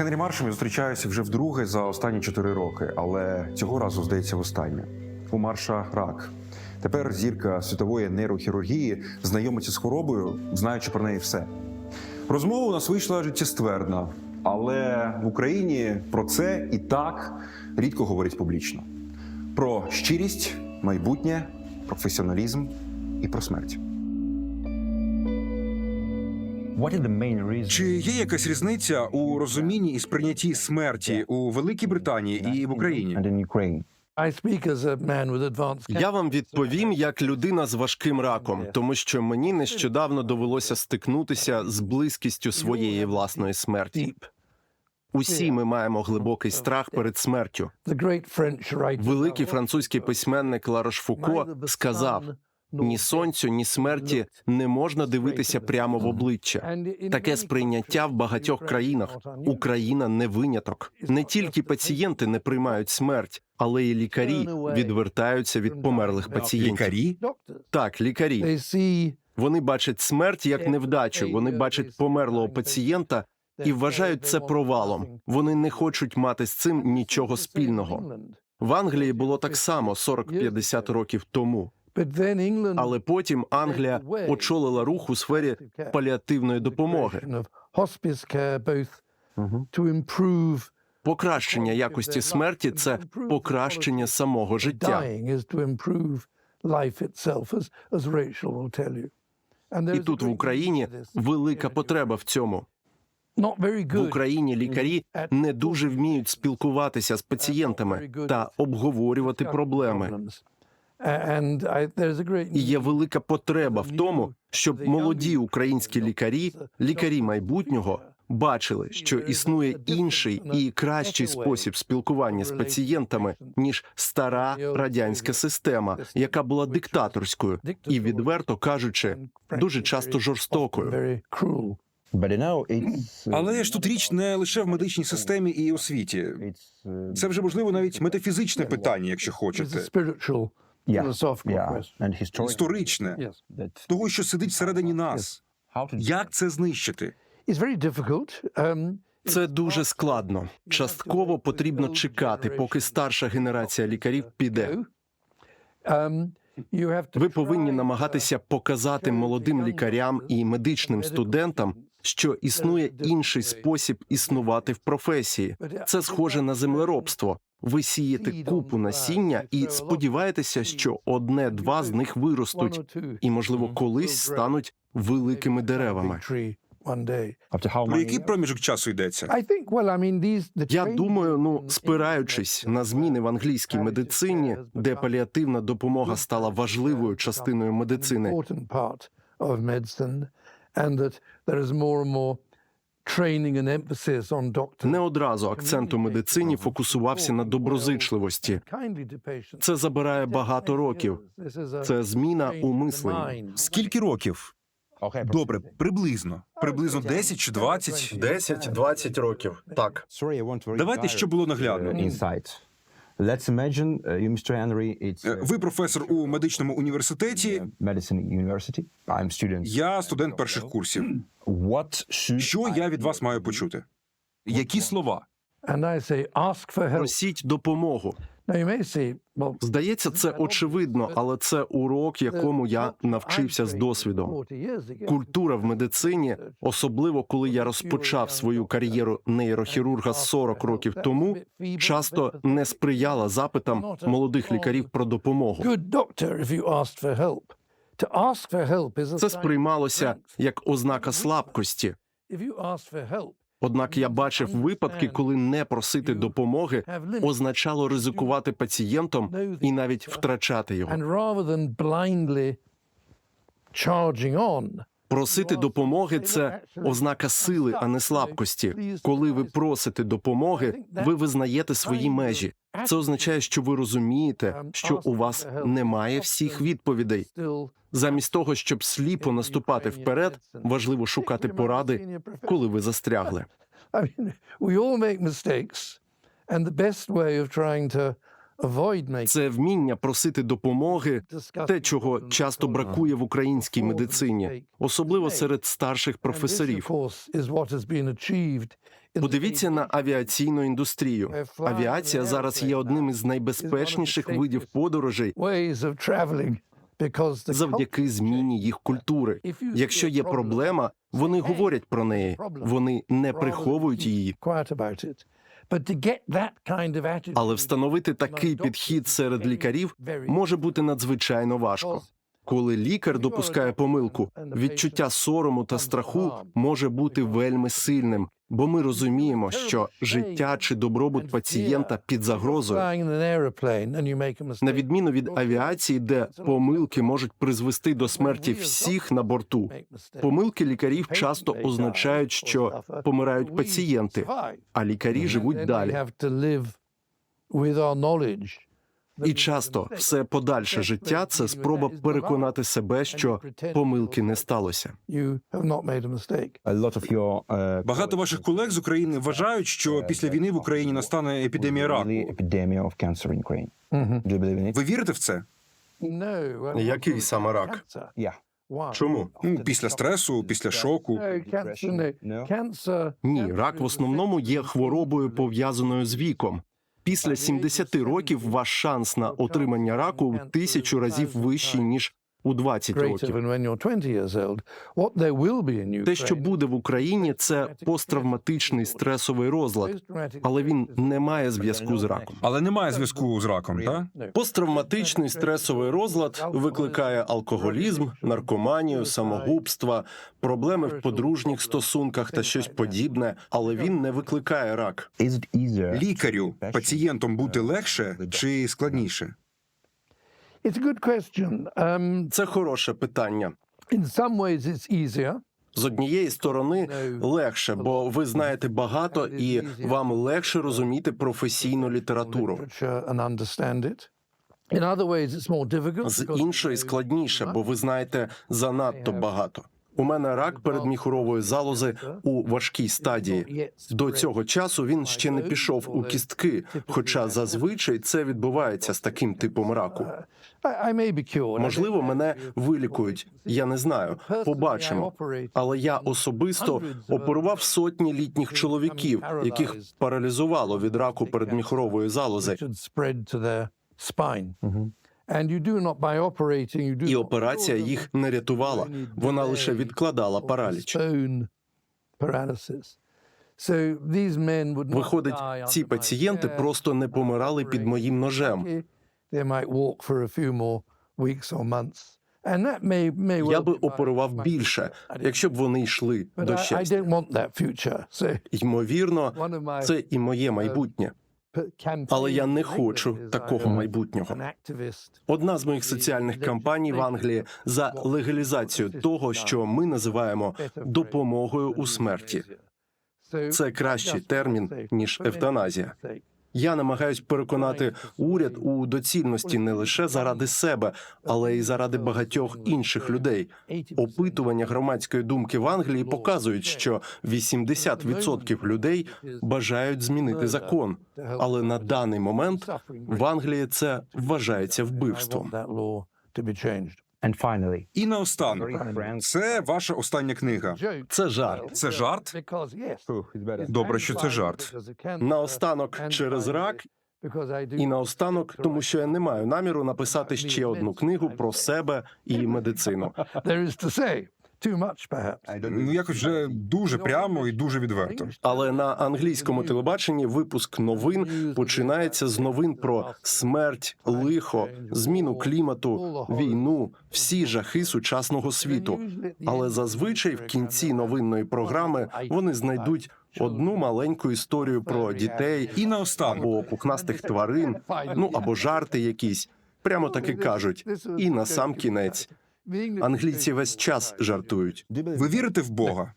Генрі Маршем я зустрічаюся вже вдруге за останні чотири роки, але цього разу здається востаннє. У Марша рак. Тепер зірка світової нейрохірургії знайомиться з хворобою, знаючи про неї все. Розмова у нас вийшла життєствердна, але в Україні про це і так рідко говорять публічно. Про щирість, майбутнє, професіоналізм і про смерть. Чи є якась різниця у розумінні і сприйнятті смерті у Великій Британії і в Україні? And in Ukraine. I speak as a man with advanced Я вам відповім як людина з важким раком, тому що мені нещодавно довелося стикнутися з близькістю своєї власної смерті. Усі ми маємо глибокий страх перед смертю. The great Великий французький письменник Ларош Фуко сказав: ні сонцю, ні смерті не можна дивитися прямо в обличчя. Таке сприйняття в багатьох країнах. Україна не виняток. Не тільки пацієнти не приймають смерть, але й лікарі відвертаються від померлих пацієнтів. Лікарі? Так, лікарі. Вони бачать смерть як невдачу. Вони бачать померлого пацієнта і вважають це провалом. Вони не хочуть мати з цим нічого спільного. В Англії було так само 40-50 років тому. Але потім Англія очолила рух у сфері паліативної допомоги. Покращення якості смерті це покращення самого життя. І тут в Україні велика потреба в цьому. В. Україні лікарі не дуже вміють спілкуватися з пацієнтами та обговорювати проблеми. І є велика потреба в тому, щоб молоді українські лікарі, лікарі майбутнього, бачили, що існує інший і кращий спосіб спілкування з пацієнтами ніж стара радянська система, яка була диктаторською і, відверто кажучи, дуже часто жорстокою. uh, Але ж тут річ не лише в медичній системі і освіті. Uh, Це вже можливо навіть метафізичне питання, якщо хочете, історичне, Yes. Того, що сидить всередині нас. Як це знищити? It's very difficult. Um, Це дуже складно. Частково потрібно чекати, поки старша генерація лікарів піде. um, Ви повинні намагатися показати молодим лікарям і медичним студентам, що існує інший спосіб існувати в професії. Це схоже на землеробство. Ви сієте купу насіння і сподіваєтеся, що одне-два з них виростуть, і, можливо, колись стануть великими деревами. Про який проміжок часу йдеться? Я думаю, ну спираючись на зміни в англійській медицині, де паліативна допомога стала важливою частиною медицини, не одразу акцент у медицині фокусувався на доброзичливості. Це забирає багато років. This is a Це зміна у мисленні. Скільки років? Добре, приблизно. Приблизно 10 чи 20? 10-20 років. Так. Давайте, щоб було наглядно. Let's imagine uh, you, Mr. Henry, it's uh, Ви професор у медичному університеті. medicine university. I'm student. Я студент перших курсів. What should Що я від вас маю почути? Які слова? And I say, ask for help. Просіть допомогу. Well, Здається, це очевидно, але це урок, якому я навчився з досвідом. Культура в медицині, особливо коли я розпочав свою кар'єру нейрохірурга 40 років тому, часто не сприяла запитам молодих лікарів про допомогу. Це сприймалося як ознака слабкості. Однак я бачив випадки, коли не просити допомоги означало ризикувати пацієнтом і навіть втрачати його. Просити допомоги це ознака сили, а не слабкості. Коли ви просите допомоги, ви визнаєте свої межі. Це означає, що ви розумієте, що у вас немає всіх відповідей. Замість того, щоб сліпо наступати вперед, важливо шукати поради, коли ви застрягли. I mean, we all Це вміння просити допомоги, те, чого часто бракує в українській медицині, особливо серед старших професорів. Подивіться на авіаційну індустрію. Авіація зараз є одним із найбезпечніших видів подорожей завдяки зміні їх культури. Якщо є проблема, вони говорять про неї. Вони не приховують її. Але встановити такий підхід серед лікарів може бути надзвичайно важко. Коли лікар допускає помилку, відчуття сорому та страху може бути вельми сильним, бо ми розуміємо, що життя чи добробут пацієнта під загрозою. На відміну від авіації, де помилки можуть призвести до смерті всіх на борту. Помилки лікарів часто означають, що помирають пацієнти, а лікарі живуть далі. І часто все подальше життя це спроба переконати себе, що помилки не сталося. Uh, Багато ваших колег з України вважають, що після війни в Україні настане епідемія раку. Ви вірите в це? Який саме рак? Чому? Ну, після стресу, після шоку. Ні, рак в основному є хворобою пов'язаною з віком. Після 70 років ваш шанс на отримання раку в тисячу разів вищий ніж у 20 greater років. than when you're 20 years old. What there will be in Ukraine. Те, що буде в Україні, це посттравматичний стресовий розлад, але він не має зв'язку з раком. Але немає зв'язку з раком, так? Посттравматичний стресовий розлад викликає алкоголізм, наркоманію, самогубства, проблеми в подружніх стосунках та щось подібне, але він не викликає рак. Лікарю, пацієнтом бути легше чи складніше? It's a good question. Um, Це хороше питання. in some ways, it's easier. З однієї сторони легше, бо ви знаєте багато і вам легше розуміти професійну літературу. З іншої складніше, бо ви знаєте занадто багато. У мене рак передміхорової залози у важкій стадії. До цього часу він ще не пішов у кістки, хоча зазвичай це відбувається з таким типом раку. Можливо, мене вилікують. Я не знаю. Побачимо. Але я особисто оперував сотні літніх чоловіків, яких паралізувало від раку передміхорової залози. should spread to their spine. And you do not by operating, you do І операція їх не рятувала. Вона лише відкладала параліч. Виходить, ці пацієнти просто не помирали під моїм ножем. Я би оперував більше, якщо б вони йшли до щастя. don't want that future. So Ймовірно, це і моє майбутнє. Але я не хочу такого майбутнього. Одна з моїх соціальних кампаній в Англії за легалізацію того, що ми називаємо допомогою у смерті. Це кращий термін ніж евтаназія. Я намагаюсь переконати уряд у доцільності не лише заради себе, але й заради багатьох інших людей. Опитування громадської думки в Англії показують, що 80% людей бажають змінити закон. Але на даний момент в Англії це вважається вбивством. І наостанок, це ваша остання книга. Це жарт. Це жарт? Добре, що це жарт. Наостанок через рак і наостанок, тому що я не маю наміру написати ще одну книгу про себе і медицину. perhaps. Ну якось вже дуже прямо і дуже відверто. Але на англійському телебаченні випуск новин починається з новин про смерть, лихо, зміну клімату, війну, всі жахи сучасного світу. Але зазвичай в кінці новинної програми вони знайдуть одну маленьку історію про дітей І наостанок, або пухнастих тварин, ну або жарти якісь. Прямо таки кажуть. І на сам кінець англійці весь час жартують. ви вірите в Бога?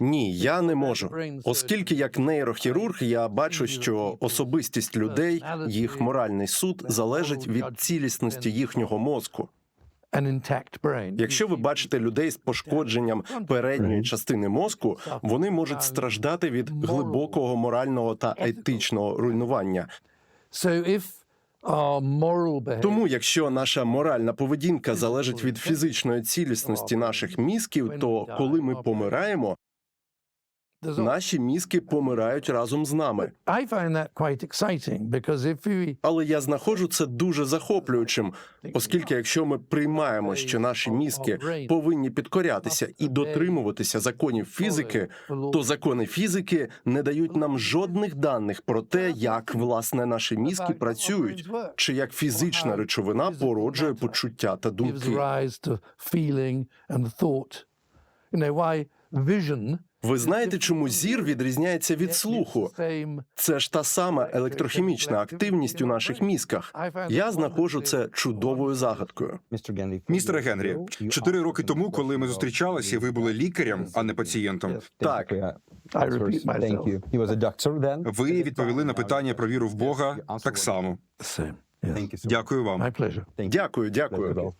Ні, я не можу. Оскільки як нейрохірург я бачу, що особистість людей, їх моральний суд залежить від цілісності їхнього мозку. Якщо ви бачите людей з пошкодженням передньої частини мозку, вони можуть страждати від глибокого морального та етичного руйнування. Тому, якщо наша моральна поведінка залежить від фізичної цілісності наших мізків, то коли ми помираємо, наші мізки помирають разом з нами. Але я знаходжу це дуже захоплюючим, оскільки якщо ми приймаємо, що наші мізки повинні підкорятися і дотримуватися законів фізики, то закони фізики не дають нам жодних даних про те, як власне наші мізки працюють, чи як фізична речовина породжує почуття та думки. vision Ви знаєте, чому зір відрізняється від слуху? Це ж та сама електрохімічна активність у наших мізках. Я знаходжу це чудовою загадкою. Genry. Генрі, чотири роки тому, коли ми зустрічалися, ви були лікарем, а не пацієнтом. Так. Ви відповіли на питання про віру в Бога так само. Dякую вам. Дякую, дякую.